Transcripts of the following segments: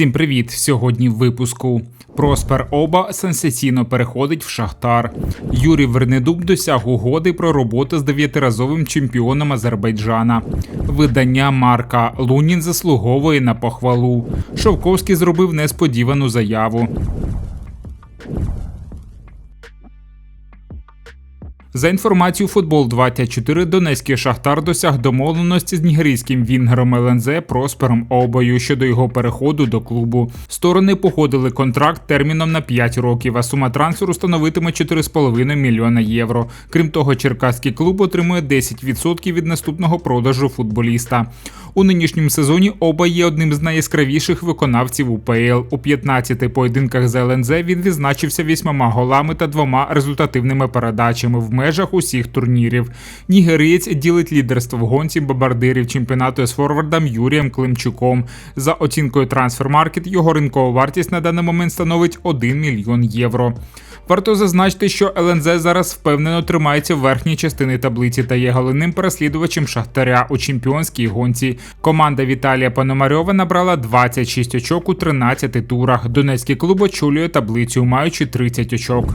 Всім привіт! Сьогодні в випуску. Проспер Оба сенсаційно переходить в Шахтар. Юрій Вернедуб досяг угоди про роботу з дев'ятиразовим чемпіоном Азербайджана. Видання Марка Лунін заслуговує на похвалу. Шовковський зробив несподівану заяву. За інформацією футбол 24 Донецький шахтар досяг домовленості з нігерійським вінгером ЛНЗ Проспером Обою щодо його переходу до клубу. Сторони погодили контракт терміном на 5 років, а сума трансферу становитиме 4,5 мільйона євро. Крім того, черкаський клуб отримує 10% від наступного продажу футболіста. У нинішньому сезоні оба є одним з найяскравіших виконавців УПЛ. У 15 поєдинках за ЛНЗ він відзначився вісьмома голами та двома результативними передачами в межах усіх турнірів. Нігериєць ділить лідерство в гонці бомбардирів чемпіонату з форвардом Юрієм Климчуком. За оцінкою Трансфермаркет його ринкова вартість на даний момент становить 1 мільйон євро. Варто зазначити, що ЛНЗ зараз впевнено тримається в верхній частині таблиці та є головним переслідувачем Шахтаря у чемпіонській гонці. Команда Віталія Пономарьова набрала 26 очок у 13 турах. Донецький клуб очолює таблицю, маючи 30 очок.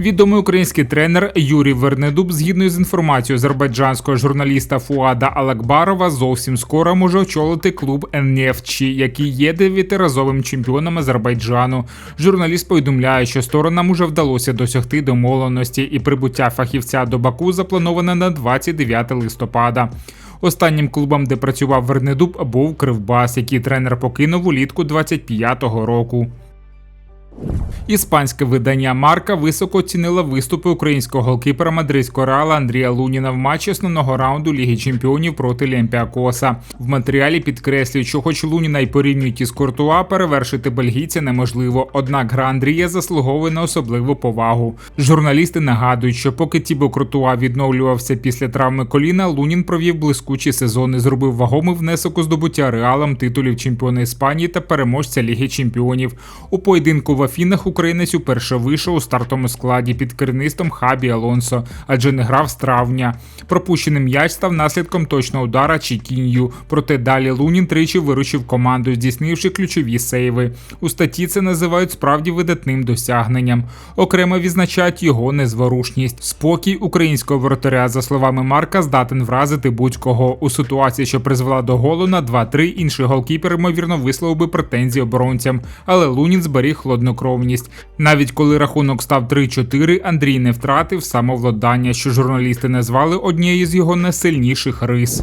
Відомий український тренер Юрій Вернедуб, згідно з інформацією азербайджанського журналіста Фуада Алакбарова, зовсім скоро може очолити клуб «Еннефчі», який є дев'ятиразовим чемпіоном Азербайджану. Журналіст повідомляє, що сторонам уже вдалося досягти домовленості, і прибуття фахівця до Баку заплановане на 29 листопада. Останнім клубом, де працював Вернедуб, був Кривбас, який тренер покинув улітку 25-го року. Іспанське видання Марка високо оцінило виступи українського голкіпера мадридського реала Андрія Луніна в матчі основного раунду Ліги Чемпіонів проти Лемпіакоса. В матеріалі підкреслюють, що хоч Луніна й порівнюють із Куртуа, перевершити бельгійця неможливо. Однак гра Андрія заслуговує на особливу повагу. Журналісти нагадують, що поки Тібо Куртуа відновлювався після травми коліна, Лунін провів блискучі сезони, зробив вагомий внесок у здобуття реалом титулів чемпіона Іспанії та переможця Ліги Чемпіонів. У поєдинку в Афінах українець уперше вийшов у стартовому складі під керівництвом Хабі Алонсо, адже не грав з травня. Пропущений м'яч став наслідком точного удара Чікінью. Проте далі Лунін тричі виручив команду, здійснивши ключові сейви. У статті це називають справді видатним досягненням. Окремо відзначають його незворушність. Спокій українського воротаря, за словами Марка, здатен вразити будь-кого у ситуації, що призвела до голу на 2-3, інший голкіпер ймовірно висловив би претензії оборонцям, але Лунін зберіг хладнокровність. Навіть коли рахунок став 3-4, Андрій не втратив самовладання, що журналісти назвали однією з його найсильніших рис.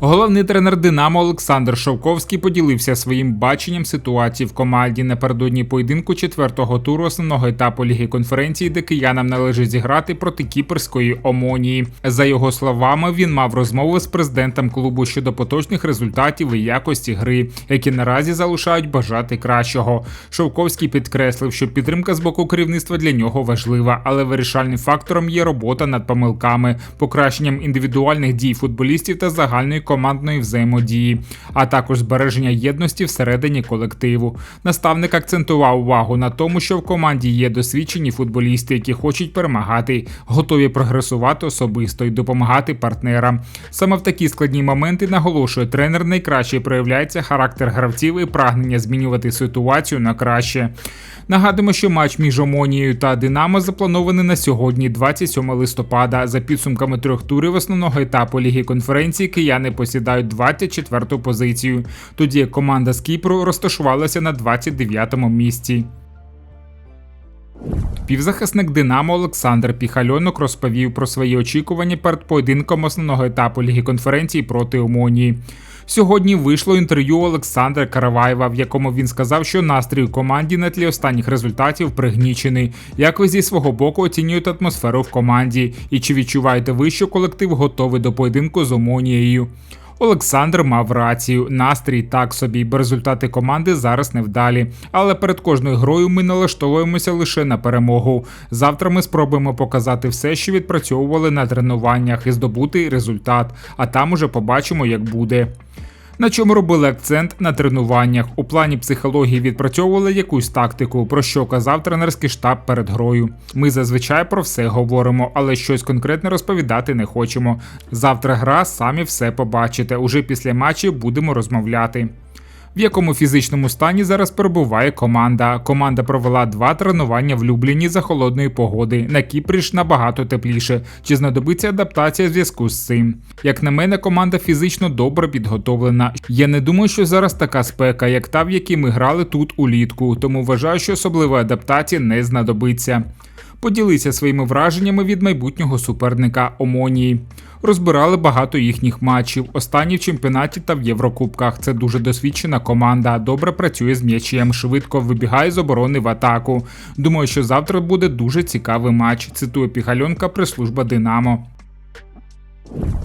Головний тренер Динамо Олександр Шовковський поділився своїм баченням ситуації в команді напередодні поєдинку четвертого туру основного етапу ліги конференції, де киянам належить зіграти проти кіперської омонії. За його словами, він мав розмову з президентом клубу щодо поточних результатів і якості гри, які наразі залишають бажати кращого. Шовковський підкреслив, що підтримка з боку керівництва для нього важлива, але вирішальним фактором є робота над помилками, покращенням індивідуальних дій футболістів та загальної командної взаємодії, а також збереження єдності всередині колективу. Наставник акцентував увагу на тому, що в команді є досвідчені футболісти, які хочуть перемагати, готові прогресувати особисто і допомагати партнерам. Саме в такі складні моменти наголошує тренер, найкраще проявляється характер гравців і прагнення змінювати ситуацію на краще. Нагадуємо, що матч між Омонією та Динамо запланований на сьогодні, 27 листопада. За підсумками трьох турів основного етапу ліги конференції кияни посідають 24-ту позицію, тоді команда з Кіпру розташувалася на 29-му місці. Півзахисник Динамо Олександр Піхальонок розповів про свої очікування перед поєдинком основного етапу ліги конференції проти Омонії. Сьогодні вийшло інтерв'ю Олександра Караваєва, в якому він сказав, що настрій у команді на тлі останніх результатів пригнічений. Як ви зі свого боку оцінюєте атмосферу в команді? І чи відчуваєте ви, що колектив готовий до поєдинку з Омонією? Олександр мав рацію. Настрій так собі, бо результати команди зараз невдалі. Але перед кожною грою ми налаштовуємося лише на перемогу. Завтра ми спробуємо показати все, що відпрацьовували на тренуваннях, і здобути результат. А там уже побачимо, як буде. На чому робили акцент на тренуваннях. У плані психології відпрацьовували якусь тактику, про що казав тренерський штаб перед грою. Ми зазвичай про все говоримо, але щось конкретне розповідати не хочемо. Завтра гра, самі все побачите. Уже після матчів будемо розмовляти. В якому фізичному стані зараз перебуває команда. Команда провела два тренування в Любліні за холодної погоди. На Кіпрі ж набагато тепліше. Чи знадобиться адаптація в зв'язку з цим? Як на мене, команда фізично добре підготовлена. Я не думаю, що зараз така спека, як та, в якій ми грали тут улітку, тому вважаю, що особливої адаптації не знадобиться. Поділися своїми враженнями від майбутнього суперника Омонії. Розбирали багато їхніх матчів. Останні в чемпіонаті та в Єврокубках. Це дуже досвідчена команда. Добре працює з м'ячем, швидко вибігає з оборони в атаку. Думаю, що завтра буде дуже цікавий матч. Цитує Піхальонка прес-служба Динамо.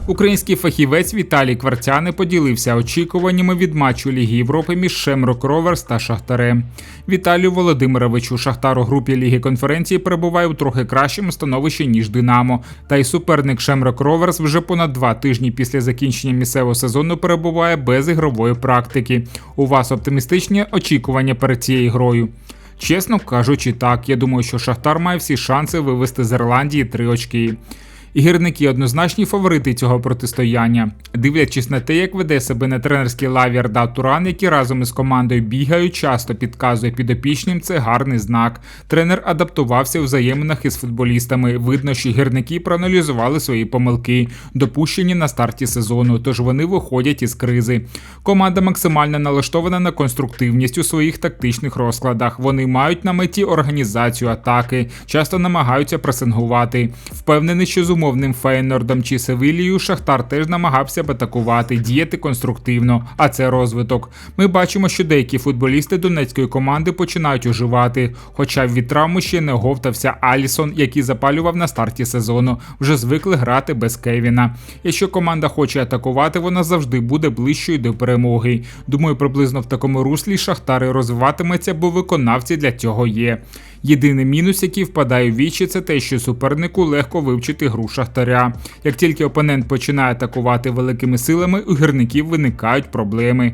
Український фахівець Віталій Квартяни поділився очікуваннями від матчу Ліги Європи між Шемрок Роверс та Шахтарем. Віталію Володимировичу Шахтар у групі Ліги конференції перебуває у трохи кращому становищі ніж Динамо. Та й суперник Шемрок Роверс вже понад два тижні після закінчення місцевого сезону перебуває без ігрової практики. У вас оптимістичні очікування перед цією грою. Чесно кажучи, так. Я думаю, що Шахтар має всі шанси вивести з Ірландії три очки. І гірники однозначні фаворити цього протистояння, дивлячись на те, як веде себе на тренерській лаві Арда Туран, які разом із командою бігають, часто підказує підопічним. Це гарний знак. Тренер адаптувався в взаєминах із футболістами. Видно, що гірники проаналізували свої помилки, допущені на старті сезону, тож вони виходять із кризи. Команда максимально налаштована на конструктивність у своїх тактичних розкладах. Вони мають на меті організацію атаки, часто намагаються пресингувати. Впевнений, що з умовним Фейнордом чи Севілією Шахтар теж намагався б атакувати, діяти конструктивно, а це розвиток. Ми бачимо, що деякі футболісти донецької команди починають оживати. Хоча від травми ще не оговтався Алісон, який запалював на старті сезону. Вже звикли грати без Кевіна. Якщо команда хоче атакувати, вона завжди буде ближчою до перемоги. Думаю, приблизно в такому руслі Шахтар і розвиватиметься, бо виконавці для цього є. Єдиний мінус, який впадає в вічі, це те, що супернику легко вивчити гру шахтаря. Як тільки опонент починає атакувати великими силами, у гірників виникають проблеми.